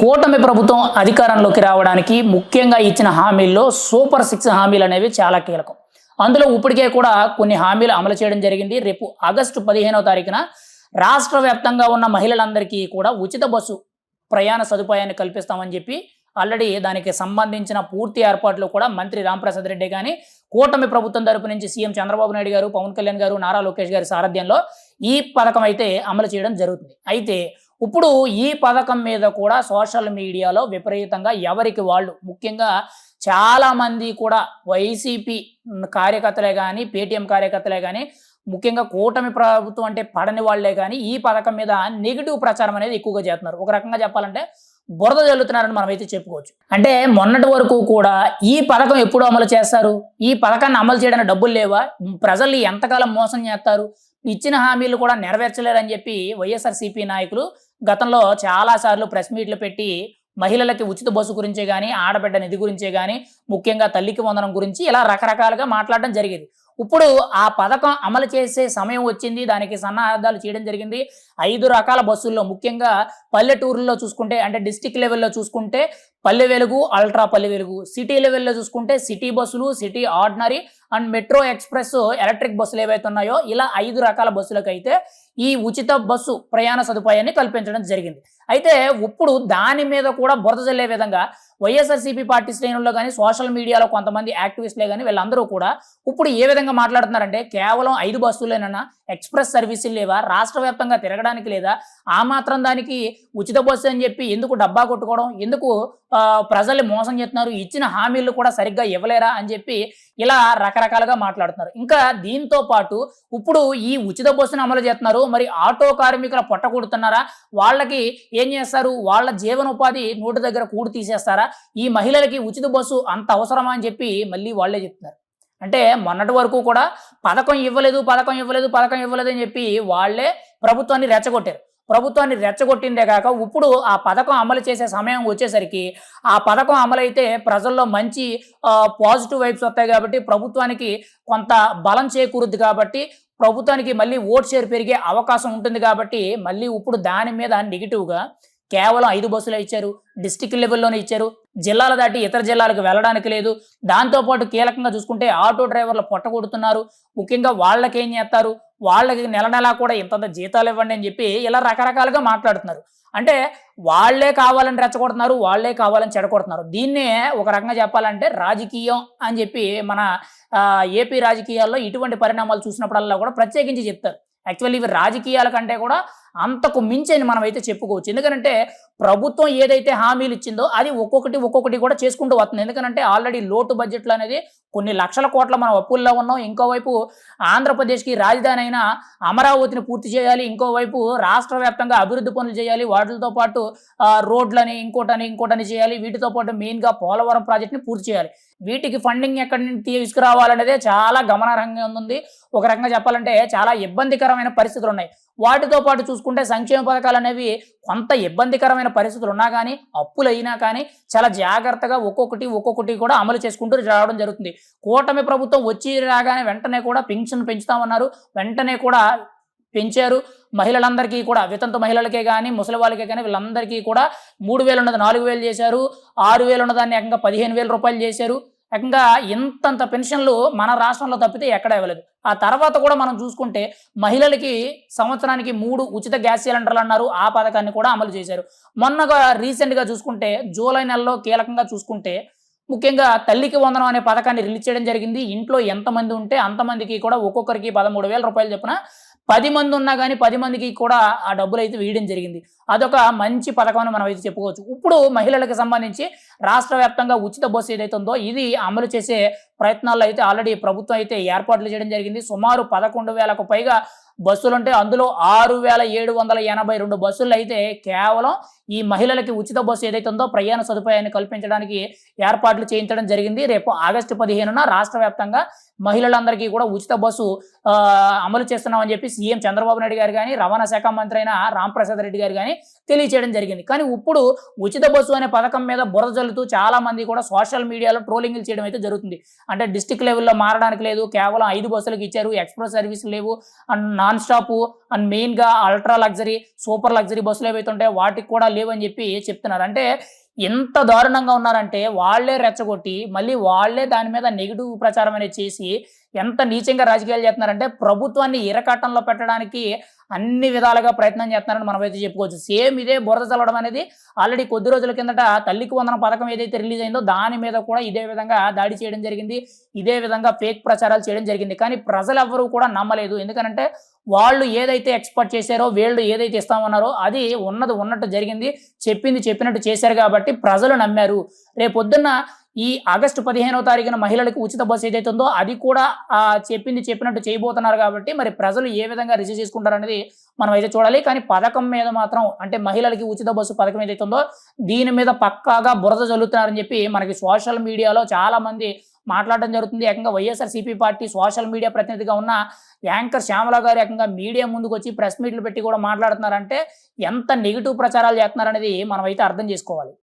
కూటమి ప్రభుత్వం అధికారంలోకి రావడానికి ముఖ్యంగా ఇచ్చిన హామీల్లో సూపర్ సిక్స్ హామీలు అనేవి చాలా కీలకం. అందులో ఇప్పటికే కూడా కొన్ని హామీలు అమలు చేయడం జరిగింది. రేపు ఆగస్టు పదిహేనవ తారీఖున రాష్ట్ర వ్యాప్తంగా ఉన్న మహిళలందరికీ కూడా ఉచిత బస్సు ప్రయాణ సదుపాయాన్ని కల్పిస్తామని చెప్పి ఆల్రెడీ దానికి సంబంధించిన పూర్తి ఏర్పాట్లు కూడా మంత్రి రాంప్రసాద్ రెడ్డి కానీ కూటమి ప్రభుత్వం తరపు నుంచి సీఎం చంద్రబాబు నాయుడు గారు పవన్ కళ్యాణ్ గారు నారా లోకేష్ గారి సారథ్యంలో ఈ పథకం అయితే అమలు చేయడం జరుగుతుంది. అయితే ఇప్పుడు ఈ పథకం మీద కూడా సోషల్ మీడియాలో విపరీతంగా ఎవరికి వాళ్ళు ముఖ్యంగా చాలా మంది కూడా వైసీపీ కార్యకర్తలే కానీ పేటీఎం కార్యకర్తలే కానీ ముఖ్యంగా కూటమి ప్రభుత్వం అంటే పడని వాళ్ళే కానీ ఈ పథకం మీద నెగిటివ్ ప్రచారం అనేది ఎక్కువగా చేస్తున్నారు. ఒక రకంగా చెప్పాలంటే బురద జల్లుతున్నారని మనం అయితే చెప్పుకోవచ్చు. అంటే మొన్నటి వరకు కూడా ఈ పథకం ఎప్పుడు అమలు చేస్తారు? ఈ పథకాన్ని అమలు చేయడానికి డబ్బులు లేవా? ప్రజల్ని ఎంతకాలం మోసం చేస్తారు? ఇచ్చిన హామీలు కూడా నెరవేర్చలేరని చెప్పి వైఎస్ఆర్సీపీ నాయకులు గతంలో చాలాసార్లు ప్రెస్ మీట్లు పెట్టి మహిళలకి ఉచిత బస్సు గురించే కానీ ఆడబిడ్డ నిధి గురించే కానీ ముఖ్యంగా తల్లికి వందనం గురించి ఇలా రకరకాలుగా మాట్లాడడం జరిగేది. ఇప్పుడు ఆ పథకం అమలు చేసే సమయం వచ్చింది దానికి సన్నాహాలు చేయడం జరిగింది. ఐదు రకాల బస్సుల్లో ముఖ్యంగా పల్లెటూరుల్లో చూసుకుంటే అంటే డిస్టిక్ లెవెల్లో చూసుకుంటే పల్లె వెలుగు అల్ట్రా పల్లె వెలుగు. సిటీ లెవెల్లో చూసుకుంటే సిటీ బస్సులు city ordinary and metro express electric బస్సులు ఏవైతే ఉన్నాయో ఇలా ఐదు రకాల బస్సులకు అయితే ఈ ఉచిత బస్సు ప్రయాణ సదుపాయాన్ని కల్పించడం జరిగింది. అయితే ఇప్పుడు దాని మీద కూడా బురద చల్లే విధంగా వైఎస్ఆర్సీపీ పార్టీ శ్రేణుల్లో కానీ సోషల్ మీడియాలో కొంతమంది యాక్టివిస్టులే కానీ వీళ్ళందరూ కూడా ఇప్పుడు ఏ విధంగా మాట్లాడుతున్నారంటే కేవలం ఐదు బస్సులేనన్నా ఎక్స్ప్రెస్ సర్వీసులు లేవా రాష్ట్ర వ్యాప్తంగా తిరగడానికి లేదా ఆ మాత్రం దానికి ఉచిత బస్సు అని చెప్పి ఎందుకు డబ్బా కొట్టుకోవడం ఎందుకు ప్రజల్ని మోసం చేస్తున్నారు ఇచ్చిన హామీలు కూడా సరిగ్గా ఇవ్వలేరా అని చెప్పి ఇలా రకరకాలుగా మాట్లాడుతున్నారు. ఇంకా దీంతో పాటు ఇప్పుడు ఈ ఉచిత బస్సును అమలు చేస్తున్నారు మరి ఆటో కార్మికుల పొట్ట కొడుతున్నారా వాళ్ళకి ఏం చేస్తారు? వాళ్ళ జీవనోపాధి నోటి దగ్గర కూడి తీసేస్తారా? ఈ మహిళలకి ఉచిత బస్సు అంత అవసరమా అని చెప్పి మళ్ళీ వాళ్ళే చెప్తున్నారు. అంటే మొన్నటి వరకు కూడా పథకం ఇవ్వలేదు పథకం ఇవ్వలేదు పథకం ఇవ్వలేదు అని చెప్పి వాళ్ళే ప్రభుత్వాన్ని రెచ్చగొట్టారు. ప్రభుత్వాన్ని రెచ్చగొట్టిందే కాక ఇప్పుడు ఆ పథకం అమలు చేసే సమయం వచ్చేసరికి ఆ పథకం అమలైతే ప్రజల్లో మంచి పాజిటివ్ వైబ్స్ వస్తాయి కాబట్టి ప్రభుత్వానికి కొంత బలం చేకూరుద్ది కాబట్టి ప్రభుత్వానికి మళ్ళీ ఓట్ షేర్ పెరిగే అవకాశం ఉంటుంది కాబట్టి మళ్ళీ ఇప్పుడు దాని మీద నెగిటివ్గా కేవలం ఐదు బస్సులు ఇచ్చారు డిస్టిక్ లెవెల్లోనే ఇచ్చారు. జిల్లాల దాటి ఇతర జిల్లాలకు వెళ్ళడానికి లేదు. దాంతోపాటు కీలకంగా చూసుకుంటే ఆటో డ్రైవర్లు పొట్టగొడుతున్నారు ముఖ్యంగా వాళ్ళకేం చేస్తారు? వాళ్ళకి నెల నెలా కూడా ఇంతంత జీతాలు ఇవ్వండి అని చెప్పి ఇలా రకరకాలుగా మాట్లాడుతున్నారు. అంటే వాళ్ళే కావాలని రెచ్చగొడుతున్నారు వాళ్ళే కావాలని చెడగొడుతున్నారు. దీన్నే ఒక రకంగా చెప్పాలంటే రాజకీయం అని చెప్పి మన ఏపీ రాజకీయాల్లో ఇటువంటి పరిణామాలు చూసినప్పుడల్లా కూడా ప్రత్యేకించి చెప్తారు. యాక్చువల్లీ ఇవి రాజకీయాల కంటే కూడా అంతకు మించి మనం అయితే చెప్పుకోవచ్చు. ఎందుకంటే ప్రభుత్వం ఏదైతే హామీలు ఇచ్చిందో అది ఒక్కొక్కటి ఒక్కొక్కటి కూడా చేసుకుంటూ వస్తుంది. ఎందుకంటే ఆల్రెడీ లోటు బడ్జెట్లు అనేది కొన్ని లక్షల కోట్ల మనం అప్పుల్లో ఉన్నాం. ఇంకోవైపు ఆంధ్రప్రదేశ్కి రాజధాని అయిన అమరావతిని పూర్తి చేయాలి. ఇంకోవైపు రాష్ట్ర వ్యాప్తంగా అభివృద్ధి పనులు చేయాలి. వాటితో పాటు రోడ్లని ఇంకోటని ఇంకోటని చేయాలి. వీటితో పాటు మెయిన్గా పోలవరం ప్రాజెక్ట్ని పూర్తి చేయాలి. వీటికి ఫండింగ్ ఎక్కడి నుంచి తీసుకురావాలనేదే చాలా గమనార్హంగా ఉంది. ఒక రకంగా చెప్పాలంటే చాలా ఇబ్బందికరమైన పరిస్థితులు ఉన్నాయి. వాటితో పాటు చూసుకుంటే సంక్షేమ పథకాలు అనేవి కొంత ఇబ్బందికరమైన పరిస్థితులు ఉన్నా కానీ అప్పులు అయినా కానీ చాలా జాగ్రత్తగా ఒక్కొక్కటి ఒక్కొక్కటి కూడా అమలు చేసుకుంటూ రావడం జరుగుతుంది. కూటమి ప్రభుత్వం వచ్చి రాగానే వెంటనే కూడా పెన్షన్ పెంచుతామన్నారు. వెంటనే కూడా పెంచారు. మహిళలందరికీ కూడా వితంతు మహిళలకే కానీ ముసలి వాళ్ళకే కానీ వీళ్ళందరికీ కూడా మూడు వేలు ఉన్నది నాలుగు వేలు చేశారు. ఆరు వేలు ఉన్నదాన్ని ఏకంగా పదిహేను వేల రూపాయలు చేశారు. ఏకంగా ఇంతంత పెన్షన్లు మన రాష్ట్రంలో తప్పితే ఎక్కడ ఇవ్వలేదు. ఆ తర్వాత కూడా మనం చూసుకుంటే మహిళలకి సంవత్సరానికి మూడు ఉచిత గ్యాస్ సిలిండర్లు అన్నారు. ఆ పథకాన్ని కూడా అమలు చేశారు. మొన్నగా రీసెంట్గా చూసుకుంటే జూలై నెలలో కీలకంగా చూసుకుంటే ముఖ్యంగా తల్లికి వందనం అనే పథకాన్ని రిలీజ్ చేయడం జరిగింది. ఇంట్లో ఎంతమంది ఉంటే అంతమందికి కూడా ఒక్కొక్కరికి పదమూడు వేల రూపాయలు చొప్పున పది మంది ఉన్నా కానీ పది మందికి కూడా ఆ డబ్బులు అయితే వేయడం జరిగింది. అదొక మంచి పథకం అని మనం అయితే చెప్పుకోవచ్చు. ఇప్పుడు మహిళలకు సంబంధించి రాష్ట్ర వ్యాప్తంగా ఉచిత బస్సు ఏదైతే ఉందో ఇది అమలు చేసే ప్రయత్నాల్లో అయితే ఆల్రెడీ ప్రభుత్వం అయితే ఏర్పాట్లు చేయడం జరిగింది. సుమారు పదకొండు వేలకు పైగా బస్సులు ఉంటే అందులో ఆరు వేల ఏడు వందల ఎనభై రెండు బస్సులు అయితే కేవలం ఈ మహిళలకి ఉచిత బస్సు ఏదైతే ఉందో ప్రయాణ సదుపాయాన్ని కల్పించడానికి ఏర్పాట్లు చేయించడం జరిగింది. రేపు ఆగస్టు పదిహేనున రాష్ట్ర వ్యాప్తంగా మహిళలందరికీ కూడా ఉచిత బస్సు అమలు చేస్తున్నామని చెప్పి సీఎం చంద్రబాబు నాయుడు గారు కానీ రవాణా శాఖ మంత్రి అయిన రాంప్రసాద్ రెడ్డి గారు కానీ తెలియచేయడం జరిగింది. కానీ ఇప్పుడు ఉచిత బస్సు అనే పథకం మీద బురద జల్లుతూ చాలా మంది కూడా సోషల్ మీడియాలో ట్రోలింగ్లు చేయడం అయితే జరుగుతుంది. అంటే డిస్టిక్ లెవెల్లో మారడానికి లేదు. కేవలం ఐదు బస్సులకు ఇచ్చారు. ఎక్స్ప్రెస్ సర్వీసులు లేవు. అండ్ నాన్ స్టాప్ అండ్ మెయిన్గా అల్ట్రా లగ్జరీ సూపర్ లగ్జరీ బస్సులు ఏవైతే ఉంటాయో వాటికి కూడా లేవని చెప్పి చెప్తున్నారు. అంటే ఎంత దారుణంగా ఉన్నారంటే వాళ్ళే రెచ్చగొట్టి మళ్ళీ వాళ్ళే దాని మీద నెగిటివ్ ప్రచారం అనేది చేసి ఎంత నీచంగా రాజకీయాలు చేస్తున్నారంటే ప్రభుత్వాన్ని ఇరకట్టంలో పెట్టడానికి అన్ని విధాలుగా ప్రయత్నం చేస్తున్నారని మనం అయితే చెప్పుకోవచ్చు. సేమ్ ఇదే బురద చల్లడం అనేది ఆల్రెడీ కొద్ది రోజుల కిందట తల్లికి వందన పథకం ఏదైతే రిలీజ్ అయిందో దాని మీద కూడా ఇదే విధంగా దాడి చేయడం జరిగింది. ఇదే విధంగా ఫేక్ ప్రచారాలు చేయడం జరిగింది. కానీ ప్రజలు ఎవరూ కూడా నమ్మలేదు. ఎందుకంటే వాళ్ళు ఏదైతే ఎక్స్పర్ట్ చేశారో వీళ్ళు ఏదైతే ఇస్తామన్నారో అది ఉన్నది ఉన్నట్టు జరిగింది. చెప్పింది చెప్పినట్టు చేశారు కాబట్టి ప్రజలు నమ్మారు. రేపొద్దున్న ఈ ఆగస్టు పదిహేనో తారీఖున మహిళలకు ఉచిత బస్సు ఏదైతే ఉందో అది కూడా ఆ, చెప్పింది చెప్పినట్టు చేయబోతున్నారు కాబట్టి మరి ప్రజలు ఏ విధంగా రిసీవ్ చేసుకుంటారు అనేది మనం అయితే చూడాలి. కానీ పథకం మీద మాత్రం అంటే మహిళలకి ఉచిత బస్సు పథకం ఏదైతే ఉందో దీని మీద పక్కాగా బురద చల్లుతున్నారని చెప్పి మనకి సోషల్ మీడియాలో చాలా మంది మాట్లాడడం జరుగుతుంది. ఏకంగా YSR CP party social media ప్రతినిధిగా ఉన్న యాంకర్ శ్యామల గారు ఏకంగా మీడియా ముందుకు వచ్చి ప్రెస్ మీట్లు పెట్టి కూడా మాట్లాడుతున్నారంటే ఎంత నెగిటివ్ ప్రచారాలు చేస్తున్నారనేది మనం అయితే అర్థం చేసుకోవాలి.